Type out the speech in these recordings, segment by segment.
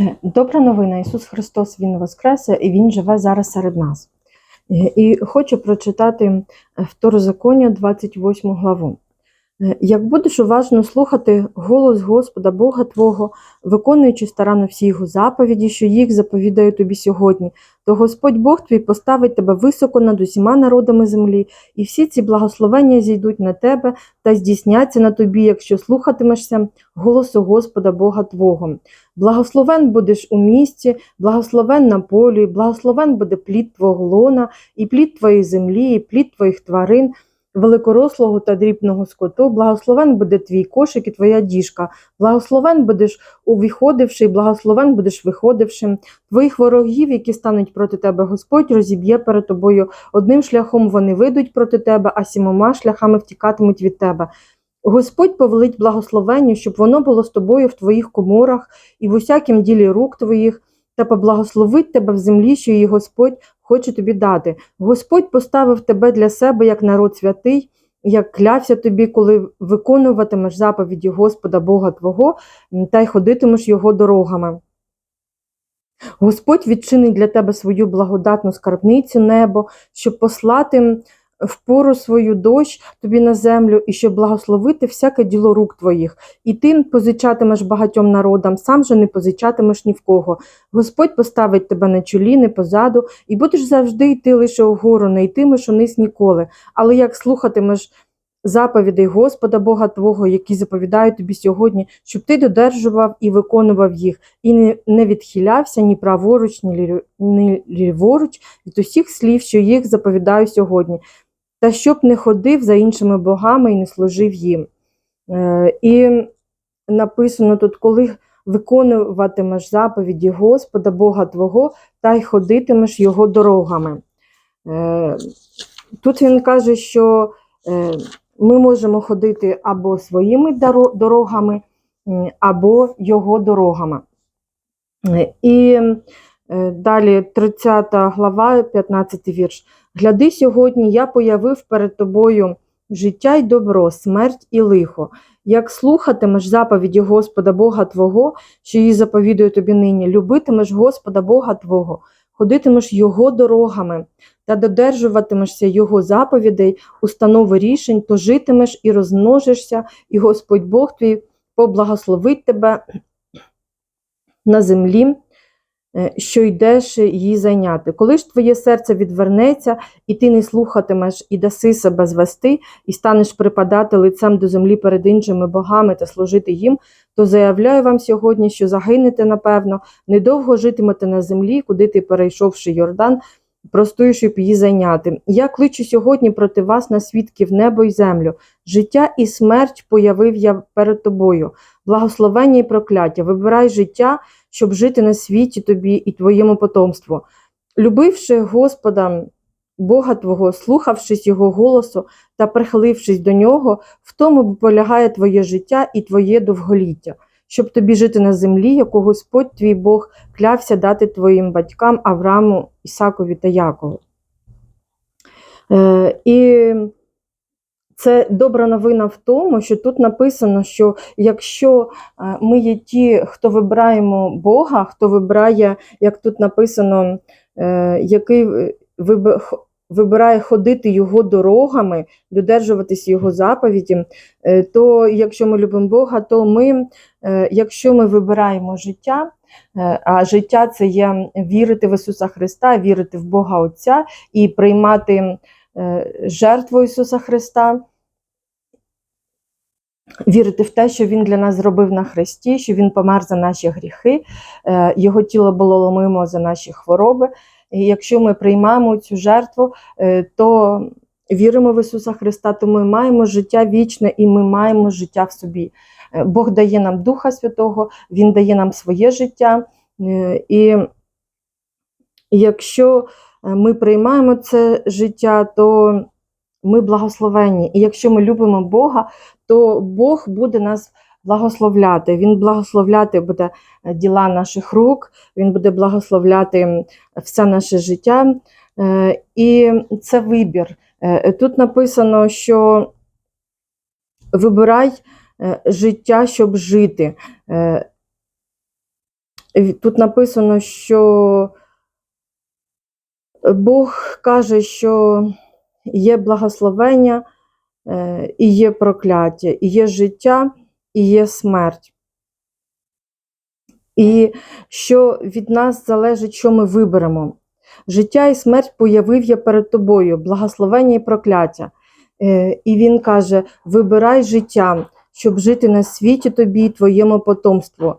Е, Добра новина, Ісус Христос, Він воскресе і Він живе зараз серед нас. Е, І хочу прочитати е, Второзаконня, 28 главу. Е, Як будеш уважно слухати голос Господа Бога Твого, виконуючи старанно всі його заповіді, що їх заповідаю тобі сьогодні, то Господь Бог твій поставить тебе високо над усіма народами землі, і всі ці благословення зійдуть на тебе та здійсняться на тобі, якщо слухатимешся голосу Господа Бога Твого. Благословен будеш у місті, благословен на полі, благословен буде плід твого лона, і плід твоєї землі, і плід твоїх тварин, великорослого та дрібного скоту, благословен буде твій кошик і твоя діжка, благословен будеш увіходивши, благословен будеш виходившим. Твоїх ворогів, які стануть проти тебе, Господь розіб'є перед тобою. Одним шляхом вони вийдуть проти тебе, а сімома шляхами втікатимуть від тебе. Господь повелить благословенню, щоб воно було з тобою в твоїх коморах і в усякім ділі рук твоїх, та поблагословить тебе в землі, що її Господь хоче тобі дати. Господь поставив тебе для себе як народ святий, як клявся тобі, коли виконуватимеш заповіді Господа Бога Твого та й ходитимеш його дорогами. Господь відчинить для тебе свою благодатну скарбницю небо, щоб послати в пору свою дощ тобі на землю, і щоб благословити всяке діло рук твоїх. І ти позичатимеш багатьом народам, сам же не позичатимеш ні в кого. Господь поставить тебе на чолі, не позаду, і будеш завжди йти лише вгору, не йтимеш униз ніколи. Але як слухатимеш заповідей Господа Бога Твого, які заповідаю тобі сьогодні, щоб ти додержував і виконував їх, і не, відхилявся ні праворуч, ні ліворуч від усіх слів, що їх заповідаю сьогодні, та щоб не ходив за іншими богами і не служив їм. Е, і написано тут, коли виконуватимеш заповіді Господа Бога Твого, та й ходитимеш його дорогами. Е, тут він каже, що е, ми можемо ходити або своїми дорогами, або його дорогами. І далі 30 глава, 15 вірш. Гляди сьогодні, я появив перед тобою життя й добро, смерть і лихо. Як слухатимеш заповіді Господа Бога Твого, що її заповідує тобі нині, любитимеш Господа Бога Твого, ходитимеш Його дорогами та додержуватимешся Його заповідей, установи рішень, то житимеш і розмножишся, і Господь Бог твій поблагословить тебе на землі, е, що йдеш її зайняти. Коли ж твоє серце відвернеться, і ти не слухатимеш, і даси себе звести, і станеш припадати лицем до землі перед іншими богами та служити їм, то заявляю вам сьогодні, що загинете, напевно, недовго житимете на землі, куди ти, перейшовши Йордан, простою, щоб її зайняти. Я кличу сьогодні проти вас на свідків небо й землю. Життя і смерть появив я перед тобою. Благословення і прокляття. Вибирай життя, щоб жити на світі тобі і твоєму потомству. Любивши Господа, Бога Твого, слухавшись Його голосу та прихилившись до нього, в тому полягає твоє життя і твоє довголіття, щоб тобі жити на землі, яку Господь твій Бог клявся дати твоїм батькам Аврааму, Ісакові та Якову. Е, і це добра новина в тому, що тут написано, що якщо е, ми є ті, хто вибираємо Бога, хто вибирає, як тут написано, е, який вибирає ходити його дорогами, додержуватись його заповіді, е, то якщо ми любимо Бога, то ми, е, якщо ми вибираємо життя, е, а життя це є вірити в Ісуса Христа, вірити в Бога Отця і приймати е, жертву Ісуса Христа, вірити в те, що Він для нас зробив на Христі, що Він помер за наші гріхи, е, Його тіло було ломимо за наші хвороби. І якщо ми приймаємо цю жертву, е, то віримо в Ісуса Христа, то ми маємо життя вічне і ми маємо життя в собі. Е, Бог дає нам Духа Святого, Він дає нам своє життя. І якщо ми приймаємо це життя, то ми благословенні. І якщо ми любимо Бога, то Бог буде нас благословляти. Він благословляти буде е, діла наших рук, Він буде благословляти все наше життя. Е, І це вибір. Е, Тут написано, що вибирай життя, щоб жити. Тут написано, що Бог каже, що є благословення, е, і є прокляття, і є життя, і є смерть. І що від нас залежить, що ми виберемо. Життя і смерть появив я перед тобою, благословення і прокляття. Е, І він каже: вибирай життя, щоб жити на світі тобі і твоєму потомству.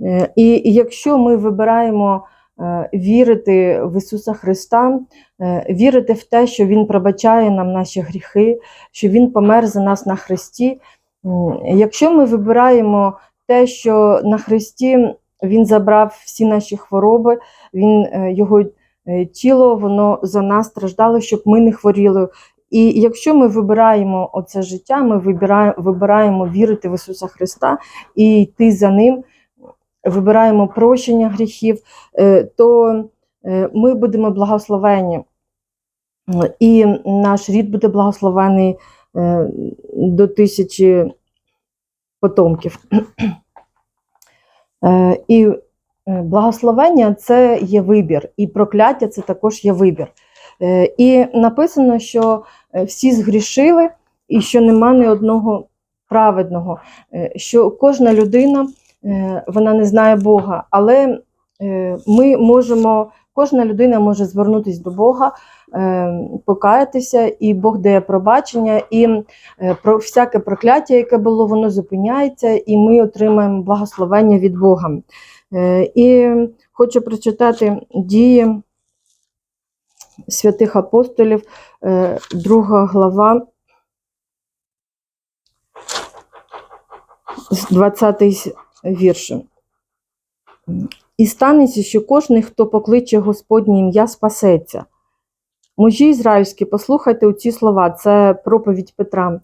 Е, І, якщо ми вибираємо вірити в Ісуса Христа, е, вірити в те, що Він пробачає нам наші гріхи, що Він помер за нас на Христі. Якщо ми вибираємо те, що на Христі Він забрав всі наші хвороби, Він е, його е, тіло, воно за нас страждало, щоб ми не хворіли. І якщо ми вибираємо оце життя, ми вибираємо, вибираємо вірити в Ісуса Христа і йти за Ним, вибираємо прощення гріхів, е, то е, ми будемо благословені. І наш рід буде благословений е, до тисячі потомків. І благословення це є вибір, і прокляття це також є вибір. І написано, що всі згрішили, і що нема ні одного праведного, що кожна людина вона не знає Бога, але е, ми можемо, кожна людина може звернутися до Бога, е, покаятися, і Бог дає пробачення, і е, про всяке прокляття, яке було, воно зупиняється, і ми отримаємо благословення від Бога. Е, І хочу прочитати дії святих апостолів, е, друга глава, з 20 вірш. І станеться, що кожний, хто покличе Господнє ім'я, спасеться. Мужі ізраїльські, послухайте оці слова, це проповідь Петра.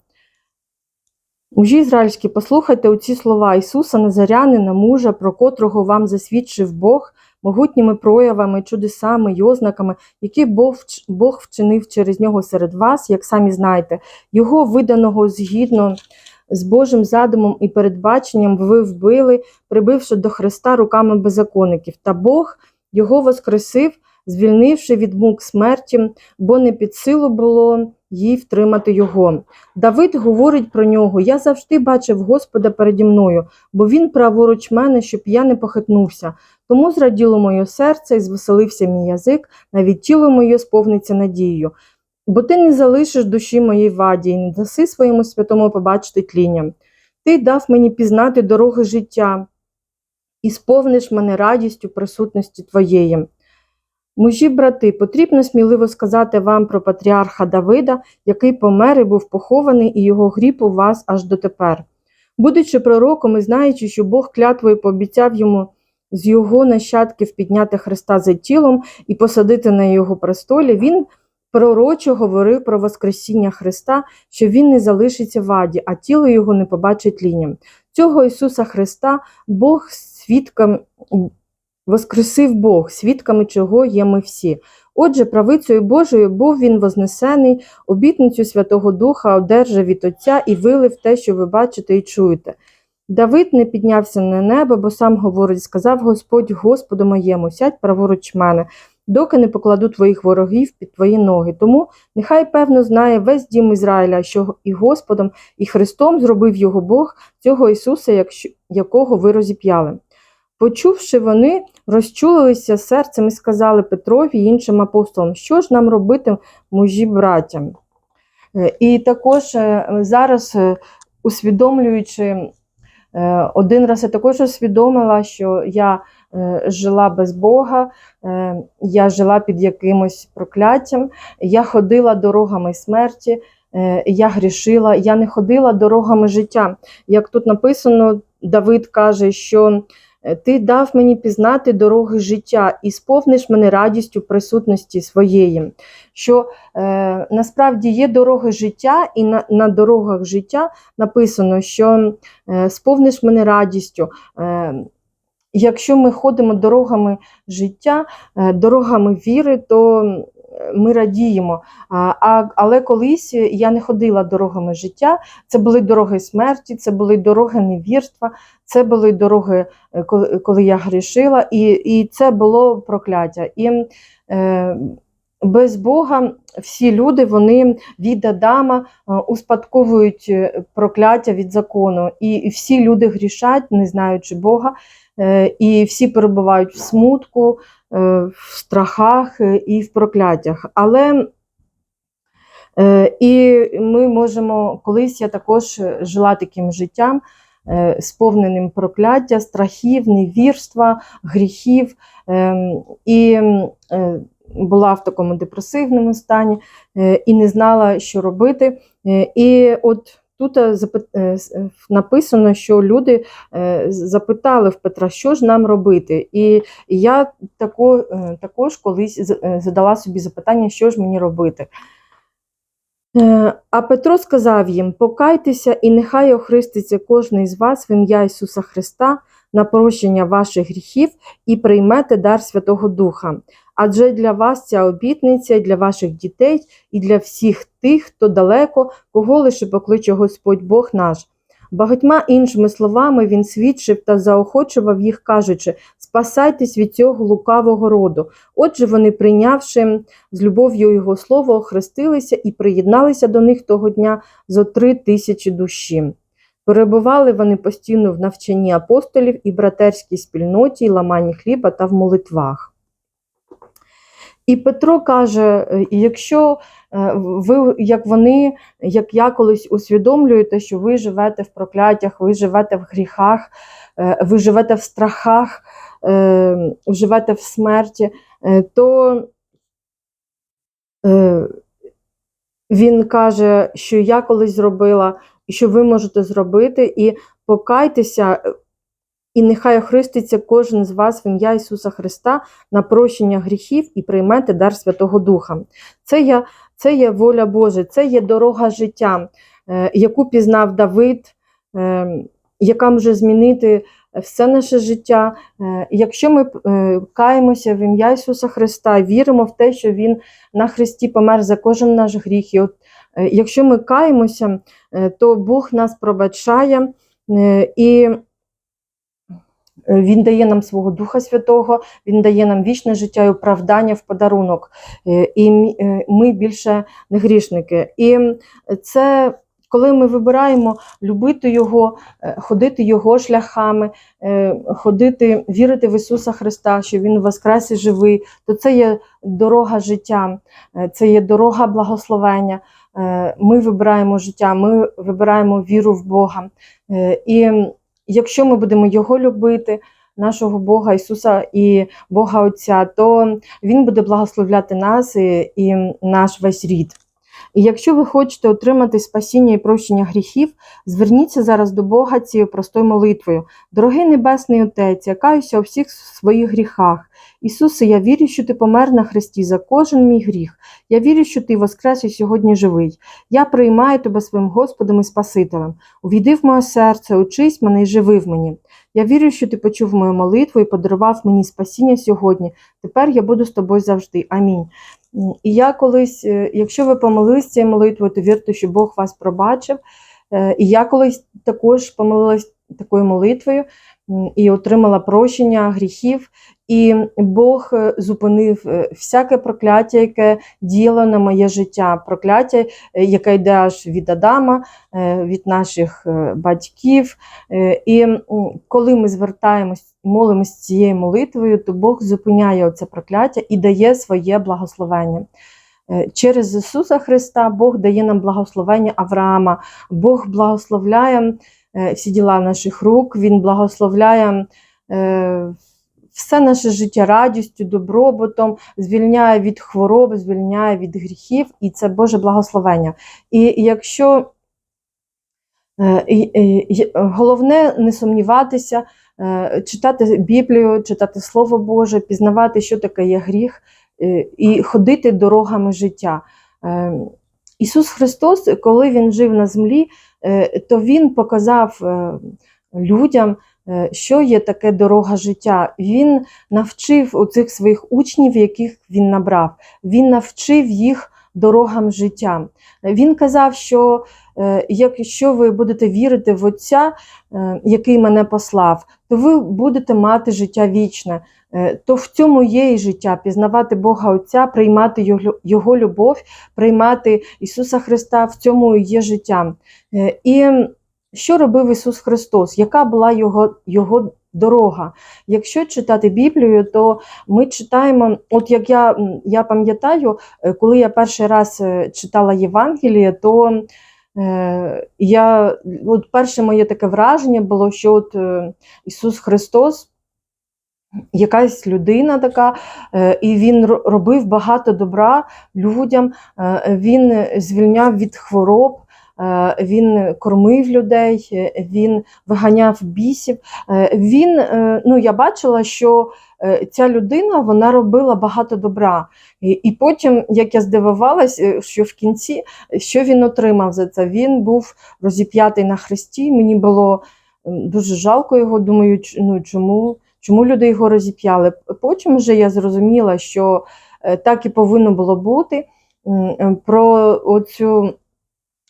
Мужі ізраїльські, послухайте оці слова Ісуса Назарянина, мужа, про котрого вам засвідчив Бог могутніми проявами, чудесами й ознаками, які Бог вчинив через нього серед вас, як самі знаєте, його виданого згідно з Божим задумом і передбаченням ви вбили, прибивши до Христа руками беззаконників. Та Бог його воскресив, звільнивши від мук смерті, бо не під силу було їй втримати його. Давид говорить про нього: Я завжди бачив Господа переді мною, бо він праворуч мене, щоб я не похитнувся. Тому зраділо моє серце і звеселився мій язик, навіть тіло моє сповниться надією. Бо ти не залишиш душі моєї ваді і не даси своєму святому побачити тління. Ти дав мені пізнати дороги життя і сповниш мене радістю присутності твоєї. Мужі, брати, потрібно сміливо сказати вам про патріарха Давида, який помер і був похований, і його гріб у вас аж дотепер. Будучи пророком і знаючи, що Бог клятвою пообіцяв йому з його нащадків підняти Христа за тілом і посадити на його престолі, він пророчо говорив про Воскресіння Христа, що він не залишиться в аді, а тіло його не побачить ліням. Цього Ісуса Христа Бог свідком Воскресив Бог, свідками чого є ми всі. Отже, правицею Божою був він вознесений, обітницю Святого Духа одержав від Отця і вилив те, що ви бачите і чуєте. Давид не піднявся на небо, бо сам говорить, сказав Господь Господу моєму, сядь праворуч мене, доки не покладу твоїх ворогів під твої ноги. Тому нехай певно знає весь дім Ізраїля, що і Господом, і Христом зробив його Бог, цього Ісуса, якого ви розіп'яли. Почувши вони, розчулилися серцем і сказали Петрові і іншим апостолам, що ж нам робити, мужі браттям. Е, І також е, зараз, е, усвідомлюючи, один раз я також усвідомила, що я жила без Бога, е, я жила під якимось прокляттям, я ходила дорогами смерті, е, я грішила, я не ходила дорогами життя. Як тут написано, Давид каже, що Е, ти дав мені пізнати дороги життя і сповниш мене радістю присутності своєї. Що е, насправді є дороги життя, і на, на дорогах життя написано, що е, сповниш мене радістю. Е, Якщо ми ходимо дорогами життя, е, дорогами віри, то ми радіємо. Але колись я не ходила дорогами життя. Це були дороги смерті, це були дороги невірства, це були дороги, е, коли- я грішила, і, і це було прокляття. І е, без Бога всі люди вони від Адама е, успадковують прокляття від закону. І, всі люди грішать, не знаючи Бога, і всі перебувають в смутку, е, в страхах е, і в прокляттях. Але е, і ми можемо, колись я також жила таким життям, е, сповненим прокляття, страхів, невірства, гріхів. Ем, І е, була в такому депресивному стані е, і не знала, що робити. Е, І от тут е, е, е, написано, що люди запитали в Петра, що ж нам робити. І я тако, також колись задала собі запитання, що ж мені робити. А Петро сказав їм: Покайтеся, і нехай охриститься кожен із вас в ім'я Ісуса Христа на прощення ваших гріхів і приймете дар Святого Духа. Адже для вас ця обітниця, і для ваших дітей, і для всіх тих, хто далеко, кого лише покличе Господь Бог наш. Багатьма іншими словами він свідчив та заохочував їх, кажучи: Спасайтесь від цього лукавого роду. Отже, вони, прийнявши з любов'ю його слово, охрестилися і приєдналися до них того дня зо три тисячі душі. Перебували вони постійно в навчанні апостолів і братерській спільноті, і ламанні хліба та в молитвах. І Петро каже: е, якщо е, ви, як вони, як я колись усвідомлюєте, що ви живете в прокляттях, ви живете в гріхах, е, ви живете в страхах, живете в смерті, то він каже, що я колись зробила, що ви можете зробити, і покайтеся, і нехай охриститься кожен з вас в ім'я Ісуса Христа на прощення гріхів і приймете дар Святого Духа. Це є, це є воля Божа, це є дорога життя, е, яку пізнав Давид, е, яка може змінити все наше життя. Е, Якщо ми каємося в ім'я Ісуса Христа, віримо в те, що Він на Христі помер за кожен наш гріх. І от, якщо ми каємося, то Бог нас пробачає і Він дає нам свого Духа Святого, Він дає нам вічне життя і оправдання в подарунок. Е, І е, ми більше не грішники. І це коли ми вибираємо любити Його, е, ходити Його шляхами, е, ходити, вірити в Ісуса Христа, що Він воскрес і живий, то це є дорога життя, е, це є дорога благословення. Е, Ми вибираємо життя, ми вибираємо віру в Бога. Е, І якщо ми будемо Його любити, нашого Бога Ісуса і Бога Отця, то Він буде благословляти нас і, і наш весь рід. І якщо ви хочете отримати спасіння і прощення гріхів, зверніться зараз до Бога цією простою молитвою. Дорогий Небесний Отець, я каюся у всіх своїх гріхах. Ісусе, я вірю, що ти помер на хресті за кожен мій гріх. Я вірю, що ти воскрес і сьогодні живий. Я приймаю тебе своїм Господом і Спасителем. Увійди в моє серце, учись мене і живи в мені. Я вірю, що ти почув мою молитву і подарував мені спасіння сьогодні. Тепер я буду з тобою завжди. Амінь. І я колись, е, якщо ви помолились цією молитвою, то вірте, що Бог вас пробачив. Е, І я колись також помолилась такою молитвою і отримала прощення гріхів. І Бог е, зупинив е, всяке прокляття, яке діяло на моє життя, прокляття, е, яке йде аж від Адама, від наших батьків. І коли ми звертаємось, молимось цією молитвою, то Бог зупиняє оце прокляття і дає своє благословення. Через Ісуса Христа Бог дає нам благословення Авраама, Бог благословляє всі діла наших рук, Він благословляє е, все наше життя радістю, добробутом, звільняє від хвороб, звільняє від гріхів, і це Боже благословення. І якщо Е, Головне не сумніватися, е, читати Біблію, читати Слово Боже, пізнавати, що таке є гріх, е, і ходити дорогами життя. Ісус Христос, коли Він жив на землі, е, то Він показав е, людям, е, що є таке дорога життя. Він навчив у цих своїх учнів, яких він набрав. Він навчив їх дорогам життя. Він казав, що якщо ви будете вірити в Отця, який мене послав, то ви будете мати життя вічне. Е, То в цьому є і життя пізнавати Бога Отця, приймати Його- любов, приймати Ісуса Христа, в цьому є життя. Е, І що робив Ісус Христос? Яка була Його, його дорога? Якщо читати Біблію, то ми читаємо, от як я, я пам'ятаю, е, коли я перший раз читала Євангеліє, то я, от перше моє таке враження було, що от Ісус Христос. Якась людина така, е, і він робив багато добра людям, е, він звільняв від хвороб, е, він кормив людей, він виганяв бісів. Він, ну, я бачила, що ця людина вона робила багато добра. І, і потім, як я здивувалась, що в кінці що він отримав за це? Він був розіп'ятий на хресті. Мені було дуже жалко його. Думаю, ну чому? Чому люди його розіп'яли? Потім вже я зрозуміла, що е, так і повинно було бути. Е, Про оцю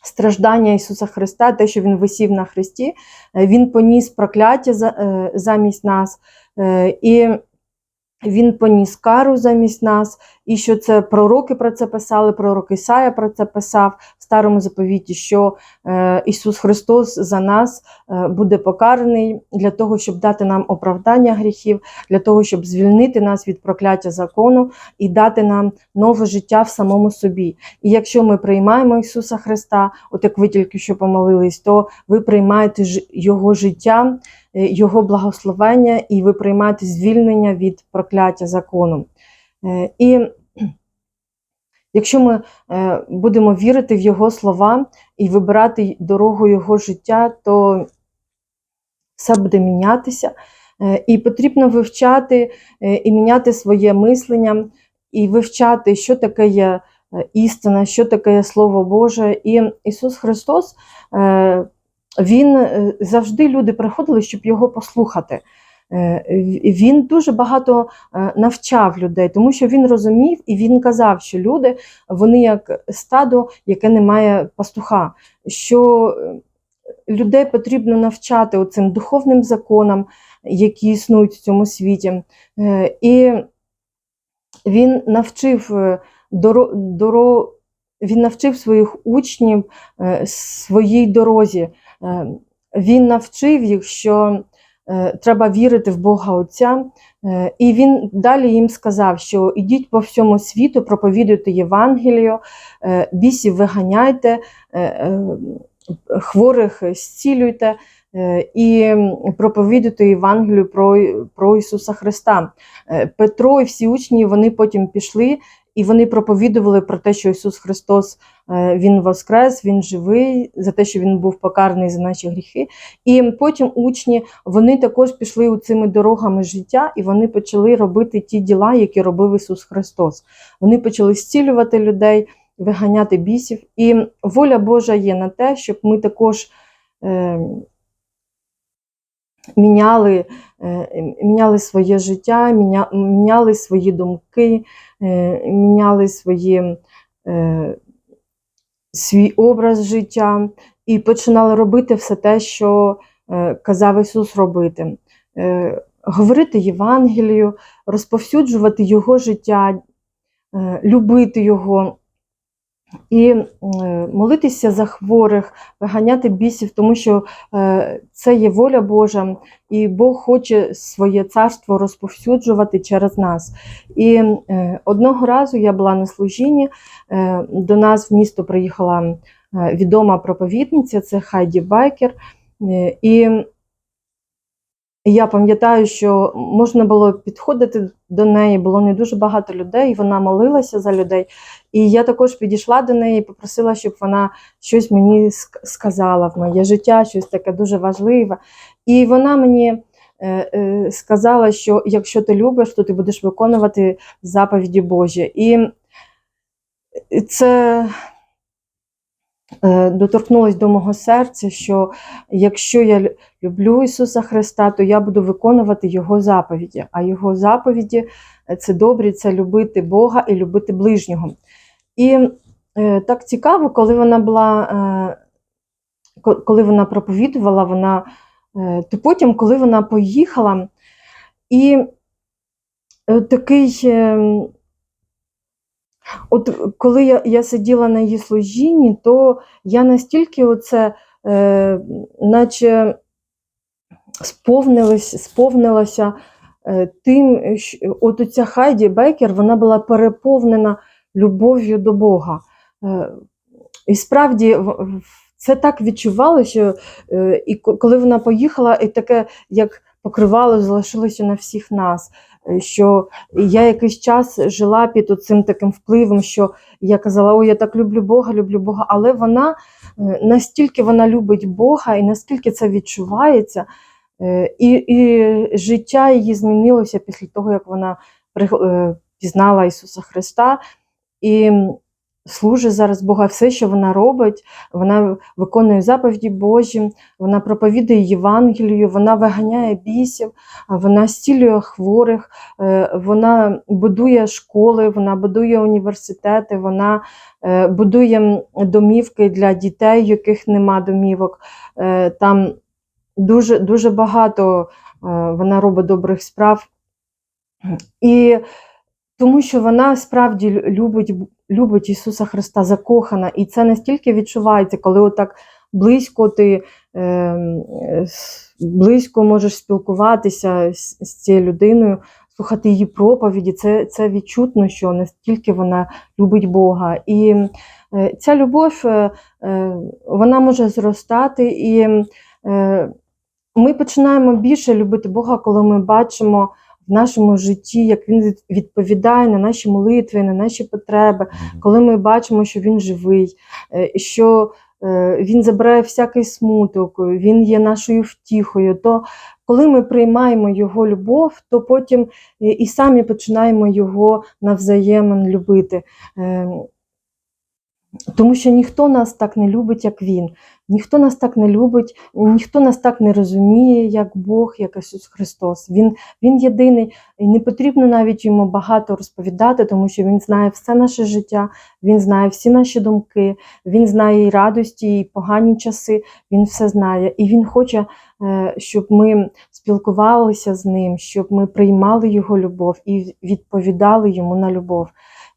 страждання Ісуса Христа, те, що Він висів на хресті, е, Він поніс прокляття замість нас, і Він поніс кару замість нас, і що це пророки про це писали, пророк Ісая про це писав старому заповіті, що е, Ісус Христос за нас е, буде покараний для того, щоб дати нам оправдання гріхів, для того, щоб звільнити нас від прокляття закону і дати нам нове життя в самому собі. І якщо ми приймаємо Ісуса Христа, от як ви тільки що помолились, то ви приймаєте ж- Його життя, е, Його благословення, і ви приймаєте звільнення від прокляття закону. І якщо ми е, будемо вірити в Його слова і вибирати дорогу Його життя, то все буде мінятися. Е, І потрібно вивчати е, і міняти своє мислення, і вивчати, що таке є істина, що таке є Слово Боже. І Ісус Христос, Він завжди люди приходили, щоб його послухати. Е, Він дуже багато е, навчав людей, тому що він розумів і він казав, що люди вони як стадо, яке не має пастуха. що е, людей потрібно навчати оцим духовним законам, які існують в цьому світі. І він навчив доро, він навчив своїх учнів своїй дорозі. Він навчив їх, що треба вірити в Бога Отця. Е, І він далі їм сказав, що ідіть по всьому світу, проповідуйте Євангелію, е, бісів виганяйте, е, е, хворих зцілюйте е, і проповідуйте Євангелію про, про Ісуса Христа. Е, Петро і всі учні вони потім пішли і вони проповідували про те, що Ісус Христос е, Він воскрес, Він живий, за те, що Він був покараний за наші гріхи. І потім учні вони також пішли у цими дорогами життя, і вони почали робити ті діла, які робив Ісус Христос. Вони почали зцілювати людей, виганяти бісів. І воля Божа є на те, щоб ми також. Міняли, е, міняли своє життя, міня, міняли свої думки, е, міняли свої, е, свій образ життя і починали робити все те, що казав Ісус робити. Говорити Євангелію, розповсюджувати Його життя, любити Його. І е, молитися за хворих, виганяти бісів, тому що е, це є воля Божа, і Бог хоче своє царство розповсюджувати через нас. І е, одного разу я була на служінні, до нас в місто приїхала відома проповідниця, це Хайді Байкер. І я пам'ятаю, що можна було підходити до неї, було не дуже багато людей, вона молилася за людей. І я також підійшла до неї і попросила, щоб вона щось мені сказала в моє життя, щось таке дуже важливе. І вона мені е, е, сказала, що якщо ти любиш, то ти будеш виконувати заповіді Божі. І це доторкнулось до мого серця, що якщо я люблю Ісуса Христа, то я буду виконувати Його заповіді. А Його заповіді е, це добрі, це любити Бога і любити ближнього. І е, так цікаво, коли вона була, е, коли вона проповідувала, вона, е, то потім, коли вона поїхала, і е, такий. От коли я, я сиділа на її служінні, то я настільки оце, е, наче сповнилась, сповнилася е, тим, що от оця Хайді Бекер, вона була переповнена любов'ю до Бога. Е, і справді це так відчувало, що е, і коли вона поїхала, і таке як покривало залишилося на всіх нас. Е, Що я якийсь час жила під цим таким впливом, що я казала, о, я так люблю Бога, люблю Бога, але вона е, настільки вона любить Бога і наскільки це відчувається, е, і, і життя її змінилося після того, як вона пізнала Ісуса Христа. І служить зараз Бога. Все, що вона робить, вона виконує заповіді Божі, вона проповідує Євангелію, вона виганяє бісів, вона зцілює хворих, е, вона будує школи, вона будує університети, вона е, будує домівки для дітей, яких нема домівок. Е, Там дуже, дуже багато вона робить добрих справ. І тому що вона справді любить, любить Ісуса Христа, закохана, і це настільки відчувається, коли отак близько ти е, близько можеш спілкуватися з, з цією людиною, слухати її проповіді. Це, це відчутно, що настільки вона любить Бога. І е, ця любов е, е, вона може зростати, і е, ми починаємо більше любити Бога, коли ми бачимо в нашому житті, як він відповідає на наші молитви, на наші потреби, коли ми бачимо, що він живий, е, що е, він забирає всякий смуток, він є нашою втіхою, то коли ми приймаємо його любов, то потім і самі починаємо його навзаємно любити. Е, Тому що ніхто нас так не любить, як він. Ніхто нас так не любить, ніхто нас так не розуміє, як Бог, як Ісус Христос. Він, він єдиний, і не потрібно навіть йому багато розповідати, тому що Він знає все наше життя, Він знає всі наші думки, Він знає і радості, і погані часи, Він все знає. І Він хоче, е, щоб ми спілкувалися з ним, щоб ми приймали Його любов і відповідали йому на любов.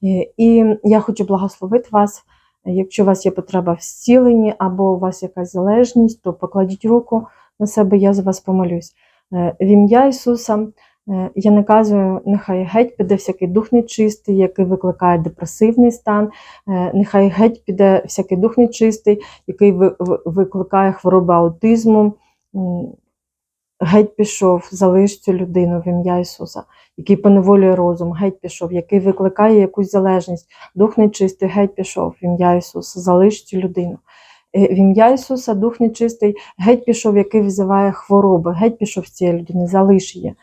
Е, І я хочу благословити вас. Якщо у вас є потреба в зціленні або у вас якась залежність, то покладіть руку на себе, я за вас помолюсь. Е, В ім'я Ісуса е, я наказую, нехай геть піде всякий дух нечистий, який викликає депресивний стан, Е, нехай геть піде всякий дух нечистий, який ви- ви- викликає хвороби аутизму. Геть пішов, залиш цю людину в ім'я Ісуса, який поневолює розум, геть пішов, який викликає якусь залежність. Дух нечистий, геть пішов в ім'я Ісуса, залиш цю людину. Е, В ім'я Ісуса, Дух нечистий, геть пішов, який визиває хвороби, геть пішов з цієї людини, залиш її.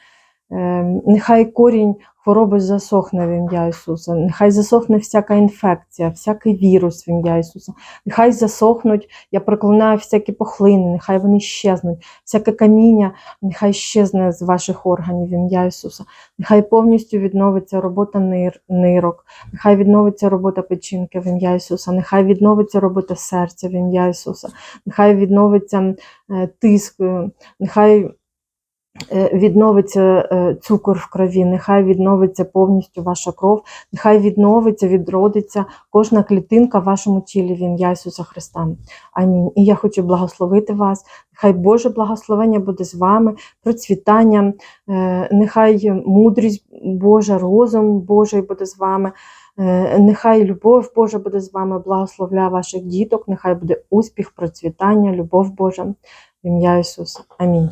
Е, Нехай корінь хвороби засохне в ім'я Ісуса, нехай засохне всяка інфекція, всякий вірус в ім'я Ісуса, нехай засохнуть, я проклинаю всякі похлини, нехай вони щезнуть, всяке каміння, нехай щезне з ваших органів в ім'я Ісуса, нехай повністю відновиться робота нир, нирок, Нехай відновиться робота печінки в ім'я Ісуса, нехай відновиться робота серця в ім'я Ісуса, нехай відновиться е, тиск, е, нехай відновиться е, цукор в крові, нехай відновиться повністю ваша кров, нехай відновиться, відродиться кожна клітинка в вашому тілі в ім'я Ісуса Христа. Амінь. І я хочу благословити вас. Нехай Боже благословення буде з вами, процвітання, е, нехай мудрість Божа, розум Божий буде з вами. Е, Нехай любов Божа буде з вами, благословляє ваших діток, нехай буде успіх, процвітання, любов Божа в ім'я Ісуса. Амінь.